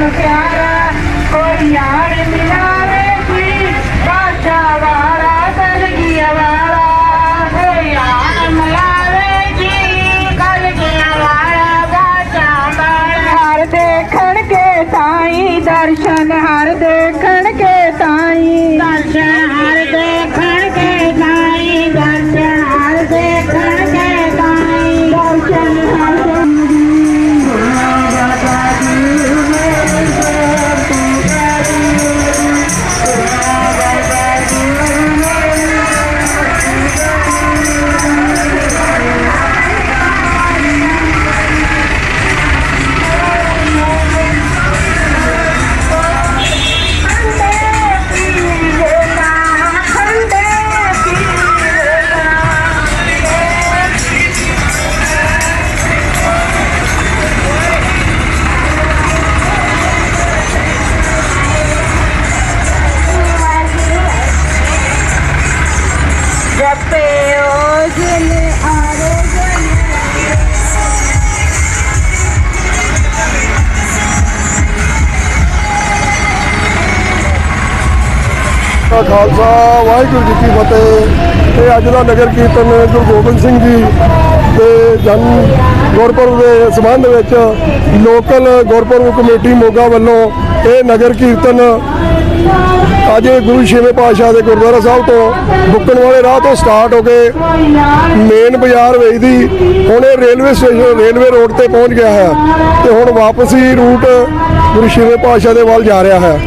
ਨੂੰ ਪਿਆਰਾ, ਕੋਈ ਯਾਰ ਮਿਲਾਵੇ ਜੀ ਬਾਸ਼ਾ ਵਾਲਾ, ਕਲਗੀਆ ਵਾਲਾ, ਕੋਈ ਯਾਰ ਮਿਲਾਵੇ ਜੀ ਕਲਗੀਆ ਵਾਲਾ ਬਾਸ਼ਾ ਵਾਲਾ। ਹਰ ਦੇਖਣ ਕੇ ਤਾਈ, ਦਰਸ਼ਨ ਹਰ ਦੇਖਣ ਕੇ ਤਾਈ। ਦਰਸ਼ਨ ਦਾ ਖਾਲਸਾ, ਵਾਹਿਗੁਰੂ ਜੀ ਕੀ ਫਤਿਹ। ਇਹ ਅੱਜ ਦਾ ਨਗਰ ਕੀਰਤਨ ਗੁਰੂ ਗੋਬਿੰਦ ਸਿੰਘ ਜੀ ਦੇ ਜਨਮ ਗੁਰਪੁਰਬ ਦੇ ਸੰਬੰਧ ਵਿੱਚ ਲੋਕਲ ਗੁਰਪੁਰਬ ਕਮੇਟੀ ਮੋਗਾ ਵੱਲੋਂ ਇਹ ਨਗਰ ਕੀਰਤਨ ਅੱਜ ਗੁਰੂ ਛੇਵੇਂ ਪਾਤਸ਼ਾਹ ਦੇ ਗੁਰਦੁਆਰਾ ਸਾਹਿਬ ਤੋਂ ਬੁੱਕਣ ਵਾਲੇ ਰਾਹ ਤੋਂ ਸਟਾਰਟ ਹੋ ਕੇ ਮੇਨ ਬਾਜ਼ਾਰ ਵੇਚਦੀ ਹੁਣ ਇਹ ਰੇਲਵੇ ਸਟੇਸ਼ਨ ਰੇਲਵੇ ਰੋਡ ਤੇ ਪਹੁੰਚ ਗਿਆ ਹੈ ਤੇ ਹੁਣ ਵਾਪਸੀ ਰੂਟ ਗੁਰੂ ਛੇਵੇਂ ਪਾਤਸ਼ਾਹ ਦੇ ਵੱਲ ਜਾ ਰਿਹਾ ਹੈ।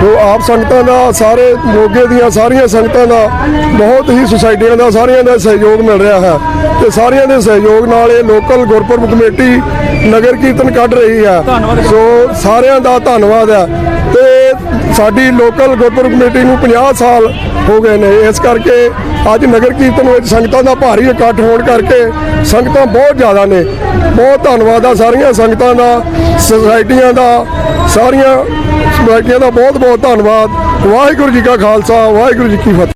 ਜੋ ਆਪ ਸੰਗਤਾਂ ਦਾ ਸਾਰੇ ਮੋਗੇ ਦੀਆਂ ਸਾਰੀਆਂ ਸੰਗਤਾਂ ਦਾ ਬਹੁਤ ਹੀ ਸੁਸਾਇਟੀਆਂ ਦਾ ਸਾਰਿਆਂ ਦਾ ਸਹਿਯੋਗ ਮਿਲ ਰਿਹਾ ਹੈ ਤੇ ਸਾਰਿਆਂ ਦੇ ਸਹਿਯੋਗ ਨਾਲ ਇਹ ਲੋਕਲ ਗੁਰਪੁਰਬ ਕਮੇਟੀ ਨਗਰ ਕੀਰਤਨ ਕੱਢ ਰਹੀ ਹੈ। ਸੋ ਸਾਰਿਆਂ ਦਾ ਧੰਨਵਾਦ ਹੈ। ਸਾਡੀ ਲੋਕਲ ਗੁਰਪੁਰਬ ਕਮੇਟੀ ਨੂੰ 50 ਸਾਲ ਹੋ ਗਏ ਨੇ। ਇਸ ਕਰਕੇ ਅੱਜ ਨਗਰ ਕੀਰਤਨ ਵਿੱਚ ਸੰਗਤਾਂ ਦਾ ਭਾਰੀ ਇਕੱਠ ਹੋਣ ਕਰਕੇ ਸੰਗਤਾਂ ਬਹੁਤ ਜ਼ਿਆਦਾ ਨੇ। ਬਹੁਤ ਧੰਨਵਾਦ ਆ ਸਾਰੀਆਂ ਸੰਗਤਾਂ ਦਾ, ਸੁਸਾਇਟੀਆਂ ਦਾ, ਸਾਰੀਆਂ ਸੁਸਾਇਟੀਆਂ ਦਾ ਬਹੁਤ ਬਹੁਤ ਧੰਨਵਾਦ। ਵਾਹਿਗੁਰੂ ਜੀ ਕਾ ਖਾਲਸਾ, ਵਾਹਿਗੁਰੂ ਜੀ ਕੀ ਫਤਿਹ।